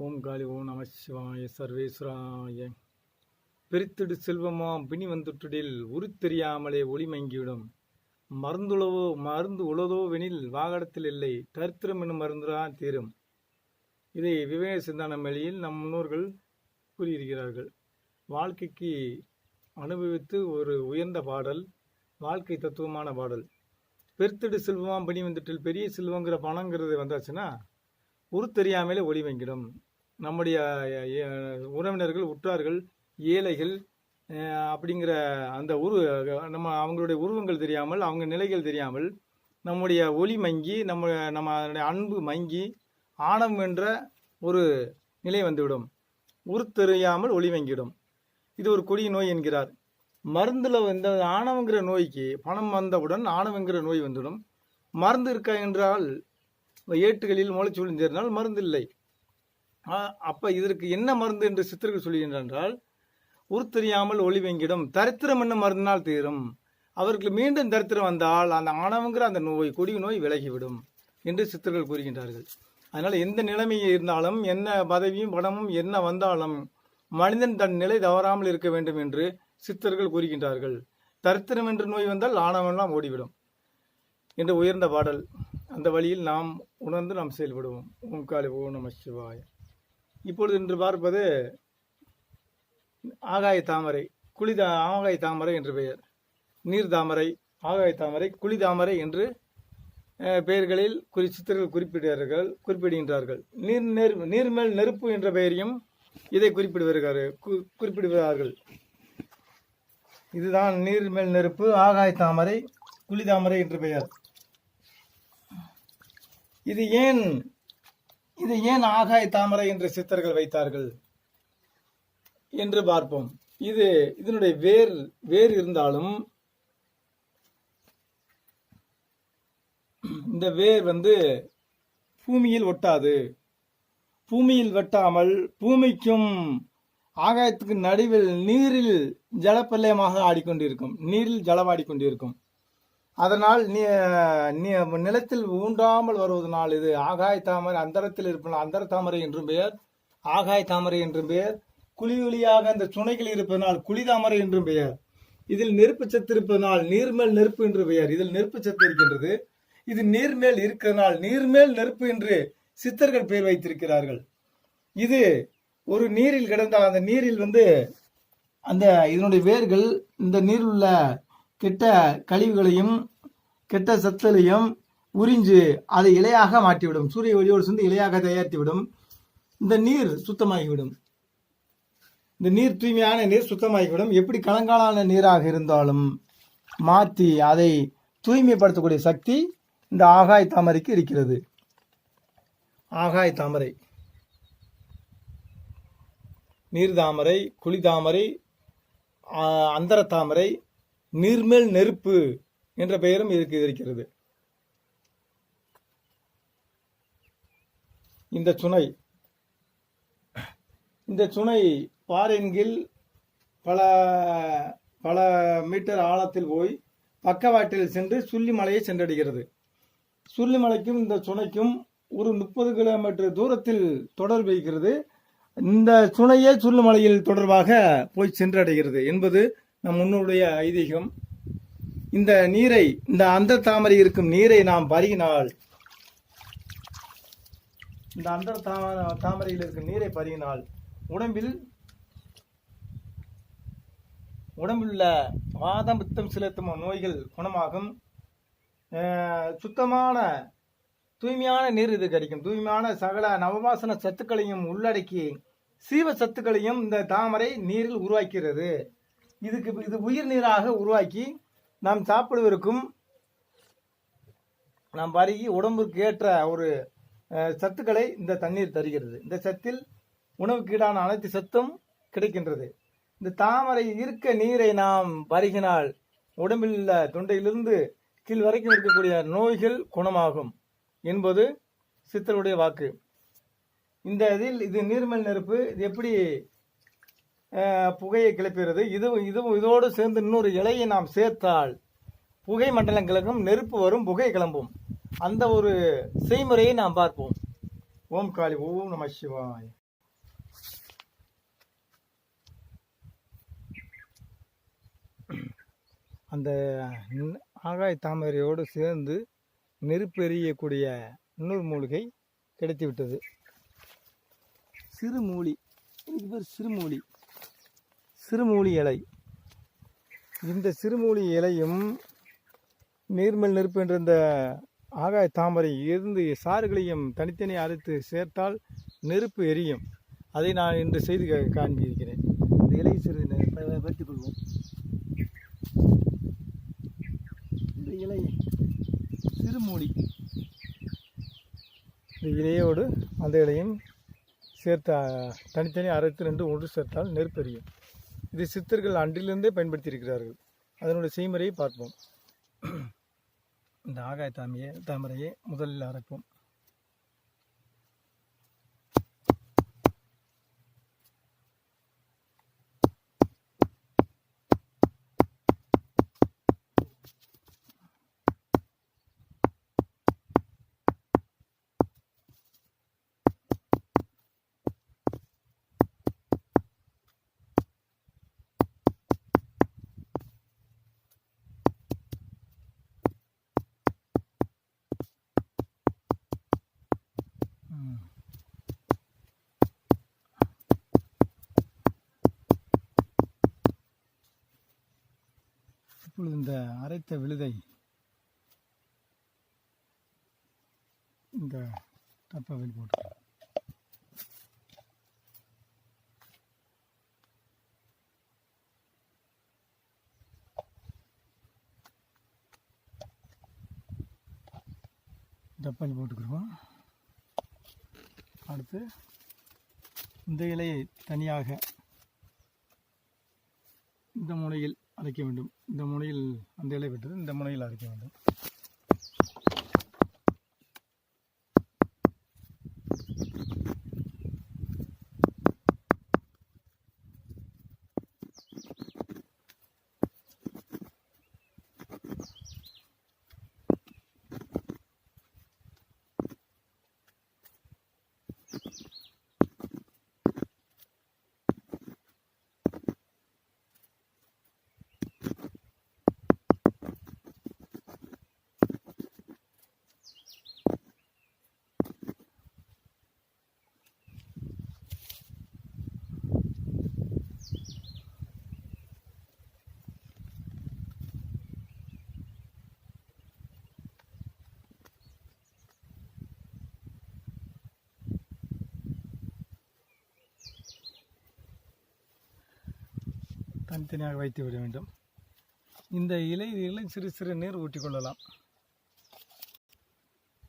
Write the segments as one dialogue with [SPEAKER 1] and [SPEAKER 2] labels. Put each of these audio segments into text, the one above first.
[SPEAKER 1] ஓம் காளி ஓம் நம சிவாய சர்வேஸ்வராய. பிரித்திடு செல்வமாம் பிணி வந்துட்டுடில் உருத்தெரியாமலே ஒளி மங்கிவிடும். மருந்துளவோ மருந்து உளதோ வெனில் வாகடத்தில் இல்லை தரித்திரம் என்னும் மருந்துதான் தீரும். இதை விவேக சிந்தான மேலையில் நம் முன்னோர்கள் கூறியிருக்கிறார்கள். வாழ்க்கைக்கு அனுபவித்து ஒரு உயர்ந்த பாடல் வாழ்க்கை தத்துவமான பாடல். பெருத்திடு செல்வமாம் பிணி வந்துட்டில் பெரிய செல்வங்கிற பணங்கிறது வந்தாச்சுன்னா உரு தெரியாமலே ஒளி வங்கிடும் நம்முடைய உறவினர்கள் உற்றார்கள் ஏழைகள் அப்படிங்கிற அந்த உரு நம்ம அவங்களுடைய உருவங்கள் தெரியாமல் அவங்க நிலைகள் தெரியாமல் நம்முடைய ஒளி மங்கி நம்ம நம்ம அதனுடைய அன்பு மங்கி ஆணவம் என்ற ஒரு நிலை வந்துவிடும். உருத்தெறியாமல் ஒளி வங்கிடும் இது ஒரு கொடிய நோய் என்கிறார். மருந்தில் வந்த ஆணவங்கிற நோய்க்கு பணம் வந்தவுடன் ஆணவங்கிற நோய் வந்துவிடும். மருந்து இருக்கா என்றால் ஏட்டுகளில் முளைச்சு சேர்ந்தால் மருந்து இல்லை. அப்ப இதற்கு என்ன மருந்து என்று சித்தர்கள் சொல்லுகின்றால் உருத்தெரியாமல் ஒளி வெங்கிடும் தரித்திரம் என்ன மருந்தினால் தீரும். அவர்களுக்கு மீண்டும் தரித்திரம் வந்தால் அந்த ஆணவங்கிற அந்த நோய் கொடிய நோய் விலகிவிடும் என்று சித்தர்கள் கூறுகின்றார்கள். அதனால் எந்த நிலைமை இருந்தாலும் என்ன பதவியும் பணமும் என்ன வந்தாலும் மனிதன் தன் நிலை தவறாமல் இருக்க வேண்டும் என்று சித்தர்கள் கூறுகின்றார்கள். தரித்திரம் என்ற நோய் வந்தால் ஆணவமெல்லாம் ஓடிவிடும் என்ற உயர்ந்த பாடல். அந்த வழியில் நாம் உணர்ந்து நாம் செயல்படுவோம். ஓம் காலி ஓ நம சிவாய. இப்பொழுது இன்று பார்ப்பது ஆகாய தாமரை குளித ஆகாய தாமரை என்று பெயர். நீர் தாமரை ஆகாய தாமரை குழி தாமரை என்று பெயர்களில் குறி சித்தர்கள் குறிப்பிடுகிறார்கள் குறிப்பிடுகின்றார்கள். நீர் நெர் நீர்மேல் நெருப்பு என்ற பெயரையும் இதை குறிப்பிடுவார்கள் கு- குறிப்பிடுகிறார்கள். இதுதான் நீர்மேல் நெருப்பு ஆகாய தாமரை குழி தாமரை என்று பெயர். இது ஏன் இது ஏன் ஆகாய தாமரை என்று சித்தர்கள் வைத்தார்கள் என்று பார்ப்போம். இது இதனுடைய வேர் வேர் இருந்தாலும் இந்த வேர் வந்து பூமியில் ஒட்டாது. பூமியில் வெட்டாமல் பூமிக்கும் ஆகாயத்துக்கு நடுவில் நீரில் ஜலப்பள்ளயமாக ஆடிக்கொண்டிருக்கும். நீரில் ஜலமாடிக்கொண்டிருக்கும். அதனால் நீ நிலத்தில் ஊண்டாமல் வருவதனால் இது ஆகாய தாமரை அந்தரத்தில் இருப்பதனால் அந்தர தாமரை என்றும் பெயர் ஆகாய தாமரை என்றும் பெயர் குழியுழியாக அந்த சுனைகள் இருப்பதனால் குழி தாமரை என்றும் பெயர். இதில் நெருப்பு சத்து இருப்பதனால் நீர்மேல் நெருப்பு என்று பெயர். இதில் நெருப்பு சத்து இருக்கின்றது. இது நீர்மேல் இருக்கிறனால் நீர்மேல் நெருப்பு என்று சித்தர்கள் பெயர் வைத்திருக்கிறார்கள். இது ஒரு நீரில் கிடந்தால் அந்த நீரில் வந்து அந்த இதனுடைய வேர்கள் இந்த நீரில் உள்ள கெட்ட கழிவுகளையும் கெட்ட சத்துலையும் உறிஞ்சு அதை இலையாக மாற்றிவிடும். சூரிய ஒளியோடு சேர்ந்து இலையாக தயாரித்துவிடும். இந்த நீர் சுத்தமாகிவிடும். இந்த நீர் தூய்மையான நீர் சுத்தமாகிவிடும். எப்படி கலங்காலான நீராக இருந்தாலும் மாற்றி அதை தூய்மைப்படுத்தக்கூடிய சக்தி இந்த ஆகாய் தாமரைக்கு இருக்கிறது. ஆகாய் தாமரை. நீர் தாமரை குழி தாமரை அந்தர தாமரை நீர்மேல் நெருப்பு என்ற பெயரும் இதுக்கு இருக்கிறது இந்த சுனை இந்த சுனை பாறையின் பல பல மீட்டர் ஆழத்தில் போய் பக்கவாட்டில் சென்று சுள்ளிமலையை சென்றடைகிறது. சுள்ளிமலைக்கும் இந்த சுனைக்கும் ஒரு முப்பது கிலோமீட்டர் தூரத்தில் தொடர்பு இருக்கிறது. இந்த சுனையே சுள்ளிமலையில் தொடர்பாக போய் சென்றடைகிறது என்பது நம் முன்னுடைய ஐதீகம் இந்த நீரை இந்த அந்த தாமரை இருக்கும் நீரை நாம் பருகினால் இந்த அந்த தாமரையில் இருக்கும் நீரை பருகினால் உடம்பில் உடம்பில் உள்ள வாதம் பித்தம் செலுத்தும் நோய்கள் குணமாகும். சுத்தமான தூய்மையான நீர் இது கிடைக்கும். தூய்மையான சகல நவவாசன சத்துக்களையும் உள்ளடக்கி சீவ சத்துக்களையும் இந்த தாமரை நீரில் உருவாக்கிறது. இதுக்கு இது உயிர் நீராக உருவாக்கி நாம் சாப்பிடுவதற்கும் நாம் பருகி உடம்புக்கு ஏற்ற ஒரு சத்துக்களை இந்த தண்ணீர் தருகிறது. இந்த சத்தில் உணவுக்கீடான அனைத்து சத்தும் கிடைக்கின்றது. இந்த தாமரை இருக்க நீரை நாம் பருகினால் உடம்பில் உள்ள தொண்டையிலிருந்து கீழ் வரைக்கும் இருக்கக்கூடிய நோய்கள் குணமாகும் என்பது சித்தருடைய வாக்கு. இந்த இதில் இது நீர்மல் நெருப்பு இது எப்படி புகையை கிளப்புகிறது இது இதுவும் இதோடு சேர்ந்து இன்னொரு இலையை நாம் சேர்த்தால் புகை மண்டலங்களுக்கும் நெருப்பு வரும் புகை கிளம்பும். அந்த ஒரு செய்முறையை நாம் பார்ப்போம். ஓம் காளி ஓம் நம சிவாய். அந்த ஆகாய தாமரையோடு சேர்ந்து நெருப்பு எறியக்கூடிய இன்னொரு மூலிகை கிடைத்து விட்டது சிறுமூலி இதுக்கு பேர் சிறுமூலி. சிறுமூலி இலை. இந்த சிறுமூலி இலையும் நீர்மல் நெருப்பு என்ற இந்த ஆகாய தாமரை இருந்து சாறுகளையும் தனித்தனி அரைத்து சேர்த்தால் நெருப்பு எரியும். அதை நான் இன்று செய்து காண்பியிருக்கிறேன் காண்பிக்கிறேன். இந்த இலை சிறிது பற்றி கொள்வோம் இந்த இலை சிறுமூலி. இந்த இலையோடு அந்த இலையும் சேர்த்து தனித்தனி அரைத்து ரெண்டு ஒன்று சேர்த்தால் நெருப்பு எரியும். இது சித்தர்கள் அன்றிலிருந்தே பயன்படுத்தியிருக்கிறார்கள். அதனுடைய செய்முறையை பார்ப்போம். இந்த ஆகாய தாமியை தாமரையை முதலில் அரைப்போம். இப்பொழுது இந்த அரைத்த விழுதை இந்த டப்பாவில் போட்டு டப்பாவில் போட்டுக்கிறோம். அடுத்து இந்த இலையை தனியாக இந்த முனையில் அரைக்க வேண்டும். இந்த முனையில் அந்த இலை விட்டது இந்த முனையில் அரைக்க வேண்டும். தனித்தனியாக வைத்து விட வேண்டும். இந்த இலைகளில் சிறு சிறு நீர் ஊற்றிக்கொள்ளலாம்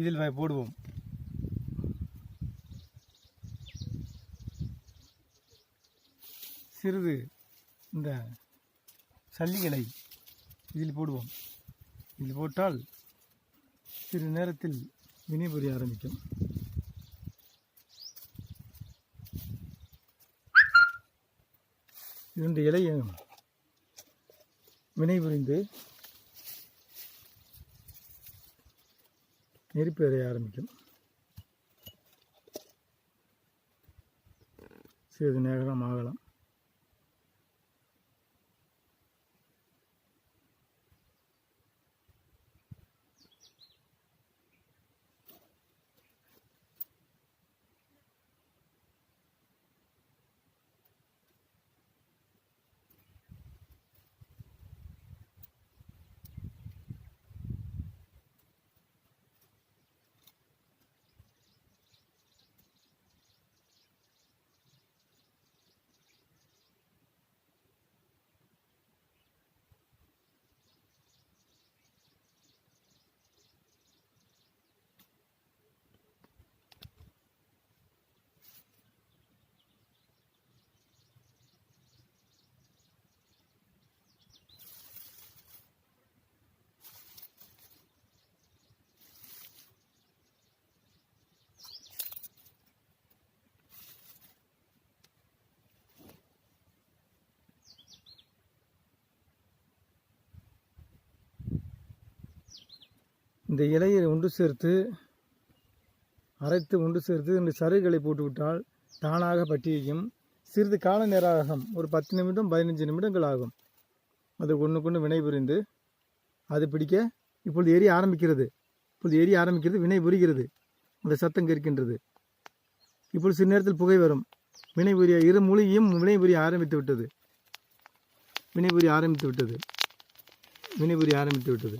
[SPEAKER 1] இதில் போடுவோம். சிறிது இந்த சல்லிகளை இதில் போடுவோம். இதில் போட்டால் சிறு நேரத்தில் வினைபுரிய ஆரம்பிக்கும். இரண்டு இலையும் வினைபுரிந்து நெருப்பு எறைய ஆரம்பிக்கும். சிறிது நேரம் ஆகலாம். இந்த இலையை ஒன்று சேர்த்து அரைத்து ஒன்று சேர்த்து இந்த சருகுகளை போட்டுவிட்டால் தானாக பற்றியும் சிறிது கால நேரம் ஆகும் ஒரு பத்து நிமிடம் பதினஞ்சு நிமிடங்கள் ஆகும். அது ஒன்றுக்கொன்று வினை புரிந்து அது பிடிக்க இப்பொழுது எரிய ஆரம்பிக்கிறது. இப்பொழுது எரிய ஆரம்பிக்கிறது வினை புரிகிறது. அந்த சத்தம் கேட்கின்றது. இப்பொழுது சிறு நேரத்தில் புகை வரும். வினை புரிய இரு மொழியும் வினை புரிய ஆரம்பித்து விட்டது. வினை புரிய ஆரம்பித்து விட்டது. வினை புரிய ஆரம்பித்து விட்டது.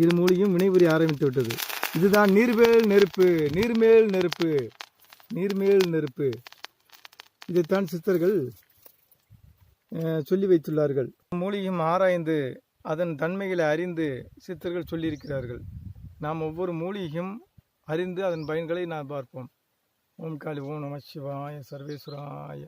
[SPEAKER 1] இது மூலியும் வினைபுரிய ஆரம்பித்து விட்டது. இதுதான் நீர்மேல் நெருப்பு நீர்மேல் நெருப்பு நீர்மேல் நெருப்பு. இதைத்தான் சித்தர்கள் சொல்லி வைத்துள்ளார்கள். மூலிகையும் ஆராய்ந்து அதன் தன்மைகளை அறிந்து சித்தர்கள் சொல்லியிருக்கிறார்கள். நாம் ஒவ்வொரு மூலிகையும் அறிந்து அதன் பயன்களை நாம் பார்ப்போம். ஓம் காளி ஓம் நம சிவாய சர்வேஸ்வராய.